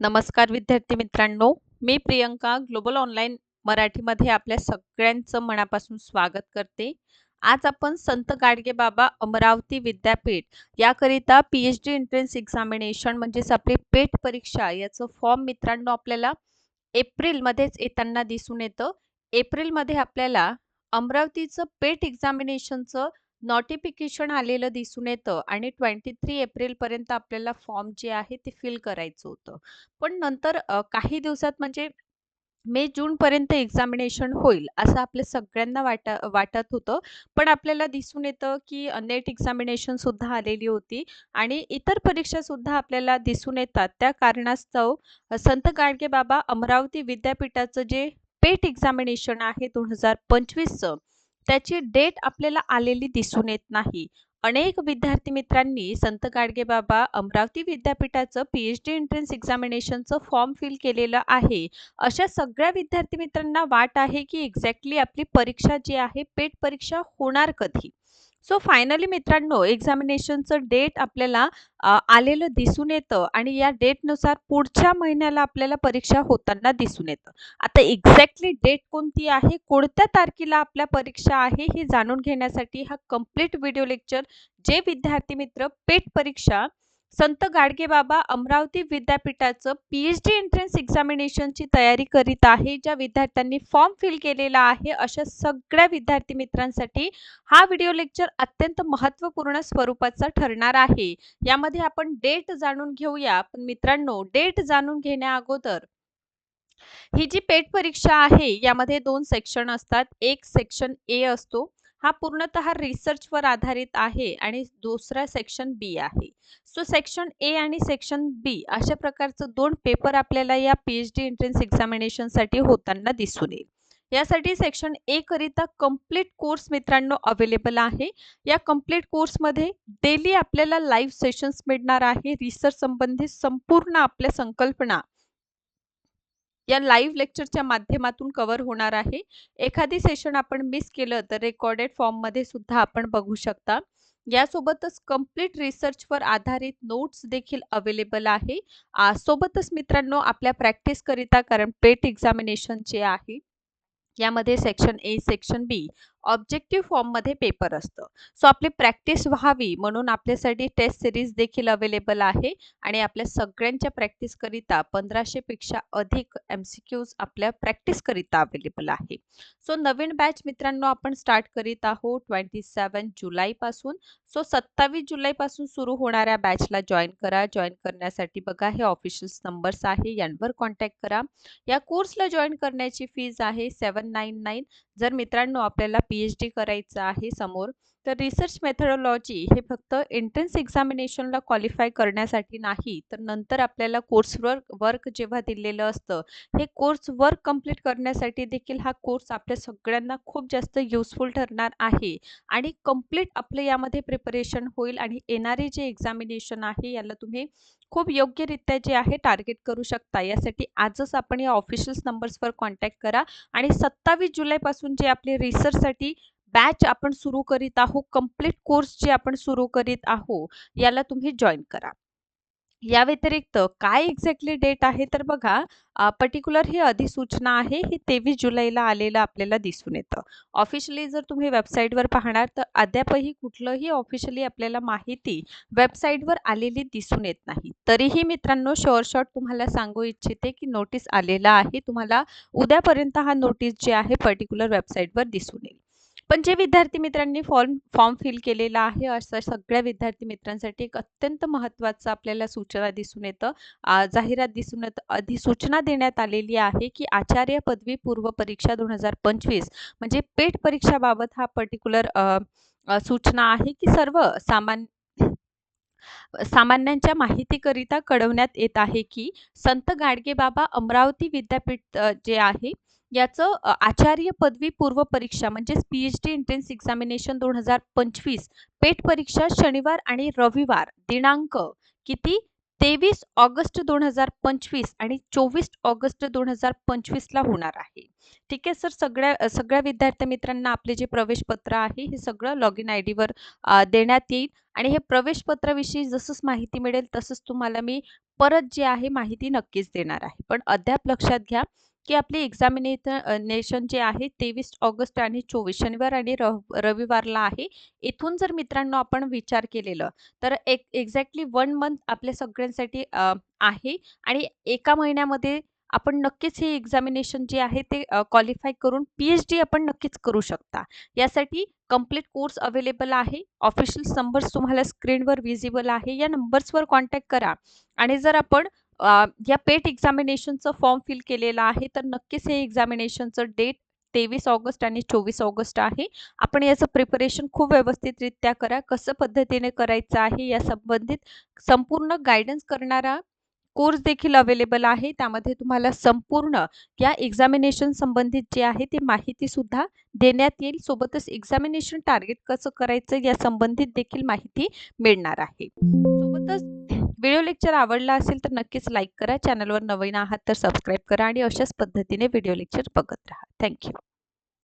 नमस्कार विद्यार्थी मित्रांनो मी प्रियंका ग्लोबल ऑनलाईन मराठीमध्ये आपल्या सगळ्यांचं मनापासून स्वागत करते. आज आपण संत गाडगे बाबा अमरावती विद्यापीठ याकरिता P H D entrance examination म्हणजेच आपली पेट परीक्षा याचं फॉर्म मित्रांनो आपल्याला एप्रिलमध्येच येताना दिसून येतं. एप्रिलमध्ये आपल्याला अमरावतीचं पेट एक्झामिनेशनचं नोटिफिकेशन आलेलं दिसून येतं आणि ट्वेंटी थ्री एप्रिलपर्यंत आपल्याला फॉर्म जे आहे ते फिल करायचं होतं. पण नंतर काही दिवसात म्हणजे मे जूनपर्यंत एक्झामिनेशन होईल असं आपल्या सगळ्यांना वाटा वाटत होतं. पण आपल्याला दिसून येतं की नेट एक्झामिनेशनसुद्धा आलेली होती आणि इतर परीक्षासुद्धा आपल्याला दिसून येतात. त्या कारणास्तव संत गाडगे बाबा अमरावती विद्यापीठाचं जे पेट एक्झामिनेशन आहे दोन हजार पंचवीसचं त्याची डेट आपल्याला आलेली दिसून येत नाही. अनेक विद्यार्थी मित्रांनी संत गाडगेबाबा अमरावती विद्यापीठाचं पी एच डी एंट्रन्स एक्झामिनेशनचं फॉर्म फिल केलेलं आहे. अशा सगळ्या विद्यार्थी मित्रांना वाट आहे की एक्झॅक्टली आपली परीक्षा जी आहे पेट परीक्षा होणार कधी? सो फायनली मित्रांनो एक्झामिनेशनचं डेट आपल्याला आलेलं दिसून येतं आणि या डेटनुसार पुढच्या महिन्याला आपल्याला परीक्षा होताना दिसून येतं. आता एक्झॅक्टली डेट कोणती आहे कोणत्या तारखेला आपल्या परीक्षा आहे हे जाणून घेण्यासाठी हा कंप्लीट व्हिडिओ लेक्चर जे विद्यार्थी मित्र पेट परीक्षा संत गाडगेबाबा अमरावती विद्यापीठाचं पी एच डी एंट्रन्स एक्झामिनेशनची तयारी करीत आहे ज्या विद्यार्थ्यांनी फॉर्म फिल केलेला आहे अशा सगळ्या विद्यार्थी मित्रांसाठी हा व्हिडिओ लेक्चर अत्यंत महत्त्वपूर्ण स्वरूपाचा ठरणार आहे. यामध्ये आपण डेट जाणून घेऊया. पण मित्रांनो डेट जाणून घेण्या अगोदर ही जी पेट परीक्षा आहे यामध्ये दोन सेक्शन असतात. एक सेक्शन ए असतो हा पूर्णतः रिसर्चवर आधारित आहे आणि दुसरा सेक्शन बी आहे. सो सेक्शन ए आणि सेक्शन बी अशा प्रकारचं दोन पेपर आपल्याला या पी एच डी एंट्रन्स एक्झामिनेशनसाठी होताना दिसून येईल. यासाठी सेक्शन ए करिता कंप्लीट कोर्स मित्रांनो अवेलेबल आहे. या कंप्लीट कोर्समध्ये डेली आपल्याला लाईव्ह सेशन्स मिळणार आहे. रिसर्च संबंधित संपूर्ण आपल्या संकल्पना या लाईव्ह लेक्चरच्या माध्यमातून कव्हर होणार आहे. एखादी सेशन आपण मिस केलं तर रेकॉर्डेड फॉर्ममध्ये सुद्धा आपण बघू शकता. यासोबतच कंप्लीट रिसर्चवर आधारित नोट्स देखील अवेलेबल आहे. सोबतच मित्रांनो आपल्या प्रॅक्टिस करिता कारण पेट एक्झामिनेशन जे आहे यामध्ये section A section B objective फॉर्ममध्ये पेपर असतं. सो आपली प्रॅक्टिस व्हावी म्हणून आपल्यासाठी टेस्ट सिरीज देखील अवेलेबल आहे आणि आपल्या सगळ्यांच्या प्रॅक्टिसकरिता पंधराशेपेक्षा अधिक एम सी क्यूज आपल्या प्रॅक्टिसकरिता अवेलेबल आहे. सो नवीन बॅच मित्रांनो आपण स्टार्ट करीत आहोत ट्वेंटी सेवन जुलैपासून सो सत्तावीस जुलैपासून सुरू होणाऱ्या बॅचला जॉईन करा. जॉईन करण्यासाठी बघा हे ऑफिशियल्स नंबर्स आहे यांवर कॉन्टॅक्ट करा. या कोर्सला जॉईन करण्याची फीज आहे सेवन नाईन नाईन. जर मित्रांनो आपल्याला पी एच डी करायचं आहे समोर तर रिसर्च मेथडॉलॉजी हे फक्त एंट्रन्स एक्झामिनेशनला क्वालिफाय करण्यासाठी नाही तर नंतर आपल्याला कोर्सवर वर्क जेव्हा दिलेलं असतं हे कोर्स वर्क कंप्लीट करण्यासाठी देखील हा कोर्स आपल्या सगळ्यांना खूप जास्त युजफुल ठरणार आहे. आणि कंप्लीट आपलं यामध्ये प्रिपरेशन होईल आणि येणारे जे एक्झामिनेशन आहे याला तुम्ही खूप योग्यरित्या जे आहे टार्गेट करू शकता. यासाठी आजच आपण या ऑफिशियल नंबर्सवर कॉन्टॅक्ट करा आणि सत्तावीस जुलैपासून जे आपले रिसर्चसाठी बॅच आपण सुरू करीत आहोत कंप्लीट कोर्स जे आपण सुरू करीत आहोत याला तुम्ही जॉईन करा. या व्यतिरिक्त काय एक्झॅक्टली डेट आहे तर बघा पर्टिक्युलर ही अधिसूचना आहे ही तेवीस जुलैला आलेलं आपल्याला दिसून येतं. ऑफिशियली जर तुम्ही वेबसाईटवर पाहणार तर अद्यापही कुठलंही ऑफिशियली आपल्याला माहिती वेबसाईटवर आलेली दिसून येत नाही. तरीही मित्रांनो शॉर्ट शॉर्ट तुम्हाला सांगू इच्छिते की नोटीस आलेला आहे. तुम्हाला उद्यापर्यंत हा नोटीस जे आहे पर्टिक्युलर वेबसाईटवर दिसून येईल. पण जे विद्यार्थी मित्रांनी फॉर्म फॉर्म फिल केलेला आहे असं सगळ्या विद्यार्थी मित्रांसाठी एक अत्यंत महत्त्वाचं आपल्याला सूचना दिसून येतं. जाहिरात दिसून येतं. अधिसूचना देण्यात आलेली आहे की आचार्य पदवी पूर्व परीक्षा दोन हजार पंचवीस म्हणजे पेट परीक्षाबाबत हा पर्टिक्युलर सूचना आहे की सर्व सामान्य सामान्यांच्या माहितीकरिता कळवण्यात येत आहे की संत गाडगेबाबा अमरावती विद्यापीठ जे आहे याचं आचार्य पदवी पूर्व परीक्षा म्हणजेच P H D entrance examination दोन हजार पंचवीस पेट परीक्षा शनिवार आणि रविवार दिनांक किती? तेवीस ऑगस्ट दोन हजार पंचवीस आणि चोवीस ऑगस्ट दोन हजार पंचवीसला होणार आहे. ठीक आहे सर. सगळ्या सगळ्या विद्यार्थी मित्रांना आपले जे प्रवेशपत्र आहे हे सगळं लॉग इन आय डीवर देण्यात येईल. आणि हे प्रवेशपत्राविषयी जसंच माहिती मिळेल तसंच तुम्हाला मी परत जी आहे माहिती नक्कीच देणार आहे. पण अद्याप लक्षात घ्या की आपली एक्झामिनेशन नेशन जे आहे तेवीस ऑगस्ट आणि चोवीस शनिवार आणि रविवारला आहे. इथून जर मित्रांनो आपण विचार केलेलं तर एक एक्झॅक्टली वन मंथ आपल्या सगळ्यांसाठी आहे. आणि एका महिन्यामध्ये आपण नक्कीच हे एक्झामिनेशन जे आहे ते क्वालिफाय करून पी एच डी आपण नक्कीच करू शकता. यासाठी कंप्लीट कोर्स अवेलेबल आहे. ऑफिशियल नंबर्स तुम्हाला स्क्रीनवर विजिबल आहे. या नंबर्सवर कॉन्टॅक्ट करा. आणि जर आपण या पेट एक्झामिनेशनचं फॉर्म फिल केलेलं आहे तर नक्कीच हे एक्झामिनेशनचं डेट तेवीस ऑगस्ट आणि चोवीस ऑगस्ट आहे. आपण याचं प्रिपरेशन खूप व्यवस्थितरित्या करा कसं पद्धतीने करायचं आहे या संबंधित संपूर्ण गायडन्स करणारा कोर्स देखील अवेलेबल आहे. त्यामध्ये तुम्हाला संपूर्ण या एक्झामिनेशन संबंधित जे आहे ते माहिती सुद्धा देण्यात येईल. सोबतच एक्झामिनेशन टार्गेट कसं करायचं या संबंधित देखील माहिती मिळणार आहे. सोबतच व्हिडिओ लेक्चर आवडला असेल तर नक्कीच लाईक करा. चॅनलवर नवीन आहात तर सबस्क्राईब करा आणि अशाच पद्धतीने व्हिडिओ लेक्चर बघत राहा. थँक्यू